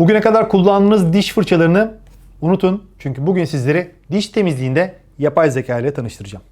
Bugüne kadar kullandığınız diş fırçalarını unutun. Çünkü bugün sizleri diş temizliğinde yapay zeka ile tanıştıracağım.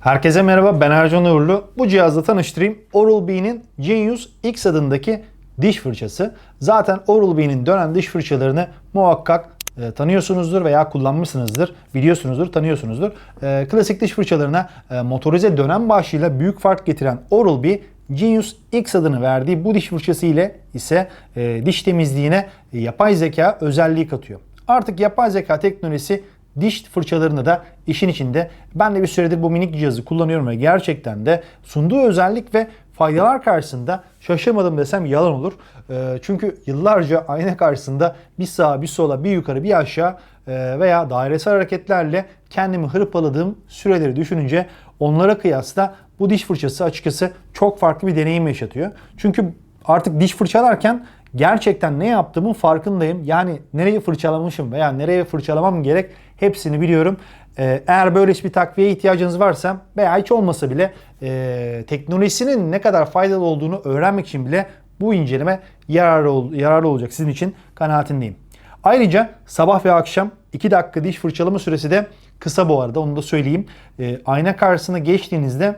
Herkese merhaba ben Ercan Uğurlu. Bu cihazla tanıştırayım. Oral-B'nin Genius X adındaki diş fırçası. Zaten Oral-B'nin dönen diş fırçalarını muhakkak e, tanıyorsunuzdur veya kullanmışsınızdır, biliyorsunuzdur, tanıyorsunuzdur. E, klasik diş fırçalarına e, motorize dönen başlığıyla büyük fark getiren Oral-B Genius X adını verdiği bu diş fırçası ile ise e, diş temizliğine e, yapay zeka özelliği katıyor. Artık yapay zeka teknolojisi diş fırçalarında da işin içinde. Ben de bir süredir bu minik cihazı kullanıyorum ve gerçekten de sunduğu özellik ve faydalar karşısında şaşırmadım desem yalan olur. Ee, Çünkü yıllarca ayna karşısında bir sağa bir sola bir yukarı bir aşağı e, veya dairesel hareketlerle kendimi hırpaladığım süreleri düşününce onlara kıyasla bu diş fırçası açıkçası çok farklı bir deneyim yaşatıyor. Çünkü artık diş fırçalarken gerçekten ne yaptığımın farkındayım. Yani nereyi fırçalamışım veya nereye fırçalamam gerek hepsini biliyorum. Ee, Eğer böyle bir takviye ihtiyacınız varsa veya hiç olmasa bile e, teknolojisinin ne kadar faydalı olduğunu öğrenmek için bile bu inceleme yararlı, ol- yararlı olacak sizin için kanaatindeyim. Ayrıca sabah ve akşam 2 dakika diş fırçalama süresi de kısa bu arada onu da söyleyeyim. Ee, ayna karşısına geçtiğinizde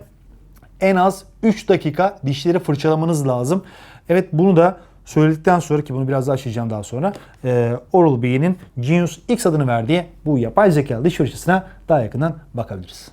en az 3 dakika dişleri fırçalamanız lazım. Evet bunu da söyledikten sonra ki bunu biraz daha açacağım daha sonra e, Oral-B'nin Genius X adını verdiği bu yapay zekalı diş fırçasına daha yakından bakabiliriz.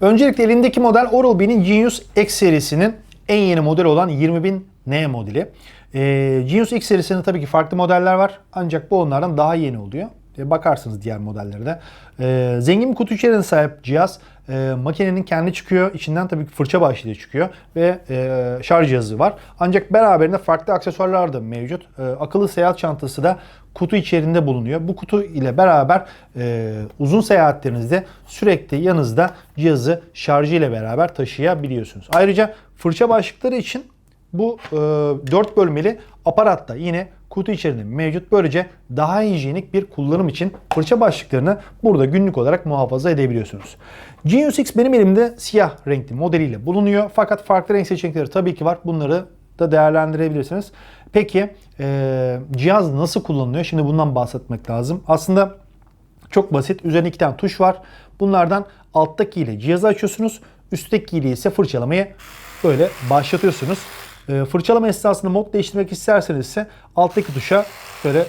Öncelikle elindeki model Oral-B'nin Genius X serisinin en yeni modeli olan 20000N modeli. E, Genius X serisinde tabii ki farklı modeller var ancak bu onlardan daha yeni oluyor. E, bakarsınız diğer modellere de. E, zengin bir kutu içeriğine sahip cihaz. E, makinenin kendi çıkıyor. İçinden tabii fırça başlığı çıkıyor. Ve e, şarj cihazı var. Ancak beraberinde farklı aksesuarlar da mevcut. E, akıllı seyahat çantası da kutu içerisinde bulunuyor. Bu kutu ile beraber e, uzun seyahatlerinizde sürekli yanınızda cihazı şarjı ile beraber taşıyabiliyorsunuz. Ayrıca fırça başlıkları için bu e, 4 bölmeli aparat da yine kutu içerisinde mevcut. Böylece daha hijyenik bir kullanım için fırça başlıklarını burada günlük olarak muhafaza edebiliyorsunuz. Genius X benim elimde siyah renkli modeliyle bulunuyor. Fakat farklı renk seçenekleri tabii ki var. Bunları da değerlendirebilirsiniz. Peki e, cihaz nasıl kullanılıyor? Şimdi bundan bahsetmek lazım. Aslında çok basit. Üzerinde iki tane tuş var. Bunlardan alttaki ile cihazı açıyorsunuz. Üstteki ile ise fırçalamayı böyle başlatıyorsunuz. Ee, fırçalama esnasında mod değiştirmek isterseniz ise alttaki tuşa böyle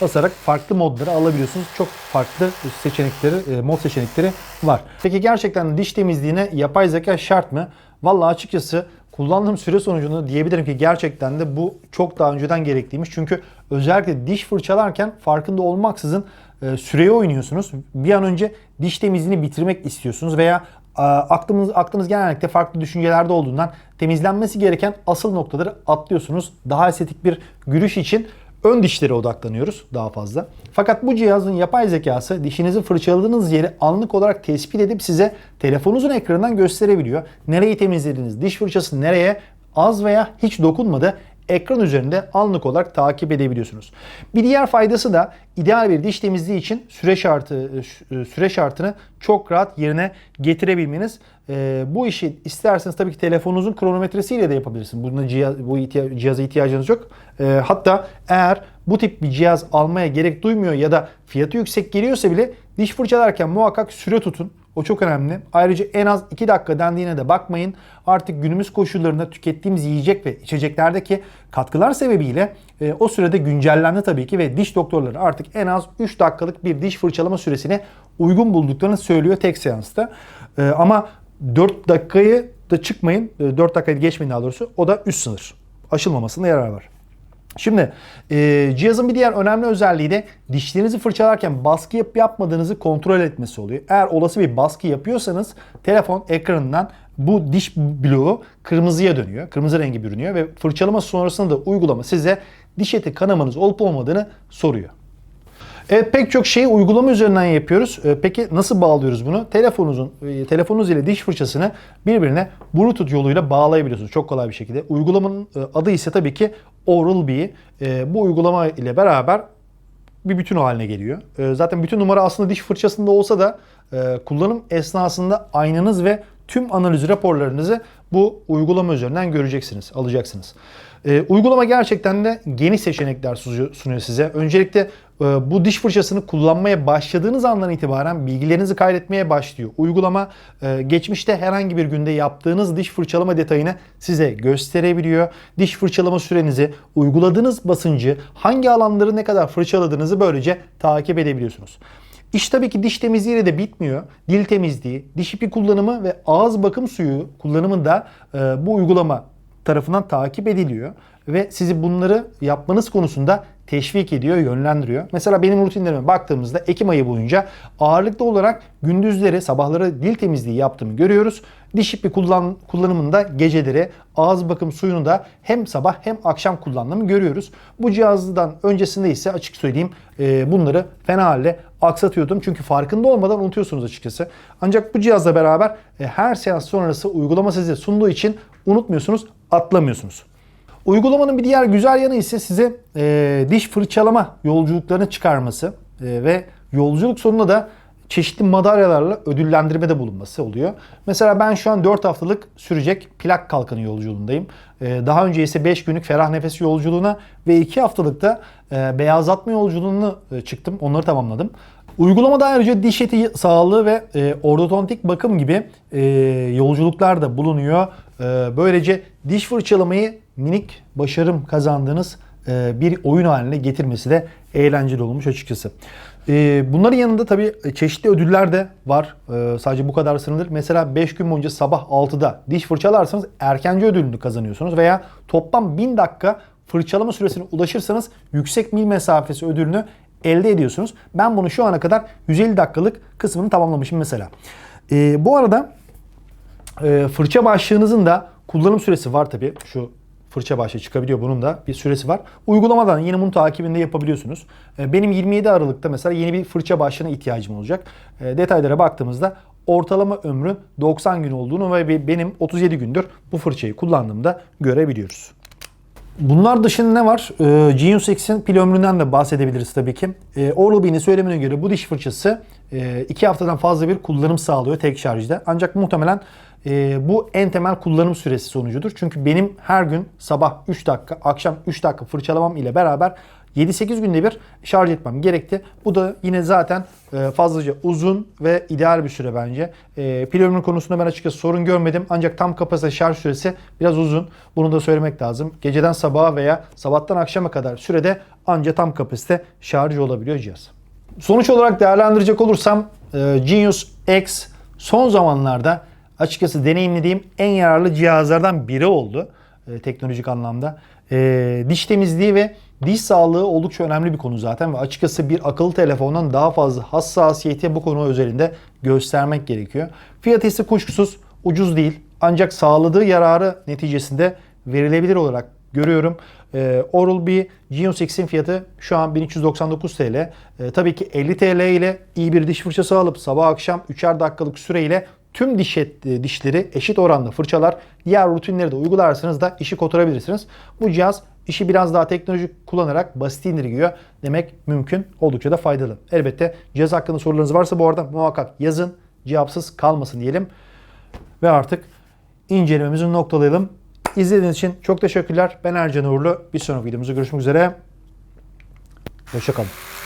basarak farklı modları alabiliyorsunuz. Çok farklı seçenekleri, e, mod seçenekleri var. Peki gerçekten diş temizliğine yapay zeka şart mı? Vallahi açıkçası kullandığım süre sonucunda diyebilirim ki gerçekten de bu çok daha önceden gerekliymiş. Çünkü özellikle diş fırçalarken farkında olmaksızın e, süreye oynuyorsunuz. Bir an önce diş temizliğini bitirmek istiyorsunuz veya aklımız aklınız genellikle farklı düşüncelerde olduğundan temizlenmesi gereken asıl noktaları atlıyorsunuz. Daha estetik bir gülüş için ön dişlere odaklanıyoruz daha fazla. Fakat bu cihazın yapay zekası dişinizi fırçaladığınız yeri anlık olarak tespit edip size telefonunuzun ekranından gösterebiliyor. Nereyi temizlediniz, diş fırçası nereye az veya hiç dokunmadı ekran üzerinde anlık olarak takip edebiliyorsunuz. Bir diğer faydası da ideal bir diş temizliği için süre şartı süre şartını çok rahat yerine getirebilmeniz. Ee, bu işi isterseniz tabii ki telefonunuzun kronometresiyle de yapabilirsiniz. Buna cihaz, bu cihaza ihtiyacınız yok. Hatta eğer bu tip bir cihaz almaya gerek duymuyor ya da fiyatı yüksek geliyorsa bile diş fırçalarken muhakkak süre tutun. O çok önemli. Ayrıca en az 2 dakika dendiğine de bakmayın. Artık günümüz koşullarında tükettiğimiz yiyecek ve içeceklerdeki katkılar sebebiyle e, o sürede güncellendi tabii ki ve diş doktorları artık en az 3 dakikalık bir diş fırçalama süresini uygun bulduklarını söylüyor tek seansta. E, ama 4 dakikayı da çıkmayın. E, 4 dakikayı geçmeyin daha doğrusu. O da üst sınır. Aşılmamasında yarar var. Şimdi e, cihazın bir diğer önemli özelliği de dişlerinizi fırçalarken baskı yapıp yapmadığınızı kontrol etmesi oluyor. Eğer olası bir baskı yapıyorsanız telefon ekranından bu diş bloğu kırmızıya dönüyor. Kırmızı rengi bürünüyor ve fırçalama sonrasında da uygulama size diş eti kanamanız olup olmadığını soruyor. Evet pek çok şeyi uygulama üzerinden yapıyoruz. Ee, Peki nasıl bağlıyoruz bunu? Telefonunuzun e, telefonunuz ile diş fırçasını birbirine Bluetooth yoluyla bağlayabiliyorsunuz çok kolay bir şekilde. Uygulamanın e, adı ise tabii ki Oral-B. E, Bu uygulama ile beraber bir bütün haline geliyor. E, Zaten bütün numara aslında diş fırçasında olsa da e, kullanım esnasında aynanız ve tüm analiz raporlarınızı bu uygulama üzerinden göreceksiniz, alacaksınız. Ee, uygulama gerçekten de geniş seçenekler sunuyor size. Öncelikle e, bu diş fırçasını kullanmaya başladığınız andan itibaren bilgilerinizi kaydetmeye başlıyor. Uygulama e, geçmişte herhangi bir günde yaptığınız diş fırçalama detayını size gösterebiliyor. Diş fırçalama sürenizi, uyguladığınız basıncı, hangi alanları ne kadar fırçaladığınızı böylece takip edebiliyorsunuz. İş tabii ki diş temizliğiyle de bitmiyor. Dil temizliği, diş ipi kullanımı ve ağız bakım suyu kullanımı da e, bu uygulama tarafından takip ediliyor ve sizi bunları yapmanız konusunda teşvik ediyor, yönlendiriyor. Mesela benim rutinlerime baktığımızda Ekim ayı boyunca ağırlıklı olarak gündüzleri, sabahları dil temizliği yaptığımı görüyoruz. Diş ipi kullan, kullanımında geceleri ağız bakım suyunu da hem sabah hem akşam kullandığımı görüyoruz. Bu cihazdan öncesinde ise açık söyleyeyim e, bunları fena halde aksatıyordum. Çünkü farkında olmadan unutuyorsunuz açıkçası. Ancak bu cihazla beraber e, her seans sonrası uygulama size sunduğu için unutmuyorsunuz, atlamıyorsunuz. Uygulamanın bir diğer güzel yanı ise size e, diş fırçalama yolculuklarını çıkarması e, ve yolculuk sonunda da çeşitli madalyalarla ödüllendirmede bulunması oluyor. Mesela ben şu an 4 haftalık sürecek plak kalkanı yolculuğundayım. E, daha önce ise 5 günlük ferah nefes yolculuğuna ve 2 haftalıkta e, beyazlatma yolculuğuna e, çıktım. Onları tamamladım. Uygulamada ayrıca diş eti sağlığı ve e, ortodontik bakım gibi e, yolculuklar da bulunuyor. E, böylece diş fırçalamayı minik başarım kazandığınız e, bir oyun haline getirmesi de eğlenceli olmuş açıkçası. E, bunların yanında tabii çeşitli ödüller de var. E, sadece bu kadar sınırlı. Mesela 5 gün boyunca sabah 6'da diş fırçalarsanız erkenci ödülünü kazanıyorsunuz veya toplam 1000 dakika fırçalama süresine ulaşırsanız yüksek mil mesafesi ödülünü elde ediyorsunuz. Ben bunu şu ana kadar 150 dakikalık kısmını tamamlamışım mesela. E, bu arada e, fırça başlığınızın da kullanım süresi var tabii. Şu fırça başlığı çıkabiliyor. Bunun da bir süresi var. Uygulamadan yine bunun takibinde yapabiliyorsunuz. E, benim 27 Aralık'ta mesela yeni bir fırça başlığına ihtiyacım olacak. E, detaylara baktığımızda ortalama ömrün 90 gün olduğunu ve benim 37 gündür bu fırçayı kullandığımda görebiliyoruz. Bunlar dışında ne var? Ee, Genius X'in pil ömründen de bahsedebiliriz tabii ki. Ee, Oral-B'nin söylemine göre bu diş fırçası 2 haftadan fazla bir kullanım sağlıyor tek şarjda. Ancak muhtemelen e, bu en temel kullanım süresi sonucudur. Çünkü benim her gün sabah 3 dakika, akşam 3 dakika fırçalamam ile beraber 7-8 günde bir şarj etmem gerekti. Bu da yine zaten e, fazlaca uzun ve ideal bir süre bence. E, pil ömrü konusunda ben açıkçası sorun görmedim. Ancak tam kapasite şarj süresi biraz uzun. Bunu da söylemek lazım. Geceden sabaha veya sabahtan akşama kadar sürede anca tam kapasite şarj olabiliyor cihaz. Sonuç olarak değerlendirecek olursam e, Genius X son zamanlarda açıkçası deneyimlediğim en yararlı cihazlardan biri oldu teknolojik anlamda. Diş temizliği ve Diş sağlığı oldukça önemli bir konu zaten ve açıkçası bir akıllı telefondan daha fazla hassasiyeti bu konu üzerinde göstermek gerekiyor. Fiyatı ise kuşkusuz ucuz değil ancak sağladığı yararı neticesinde verilebilir olarak görüyorum. Ee, Oral-B Genius X'in fiyatı şu an 1399 TL. Ee, tabii ki 50 TL ile iyi bir diş fırçası alıp sabah akşam 3'er dakikalık süreyle tüm diş et, dişleri eşit oranda fırçalar, diğer rutinleri de uygularsanız da işi kotarabilirsiniz. Bu cihaz işi biraz daha teknolojik kullanarak basit indirgiyor demek mümkün. Oldukça da faydalı. Elbette cihaz hakkında sorularınız varsa bu arada muhakkak yazın. Cevapsız kalmasın diyelim. Ve artık incelememizi noktalayalım. İzlediğiniz için çok teşekkürler. Ben Ercan Uğurlu. Bir sonraki videomuzda görüşmek üzere. Hoşçakalın.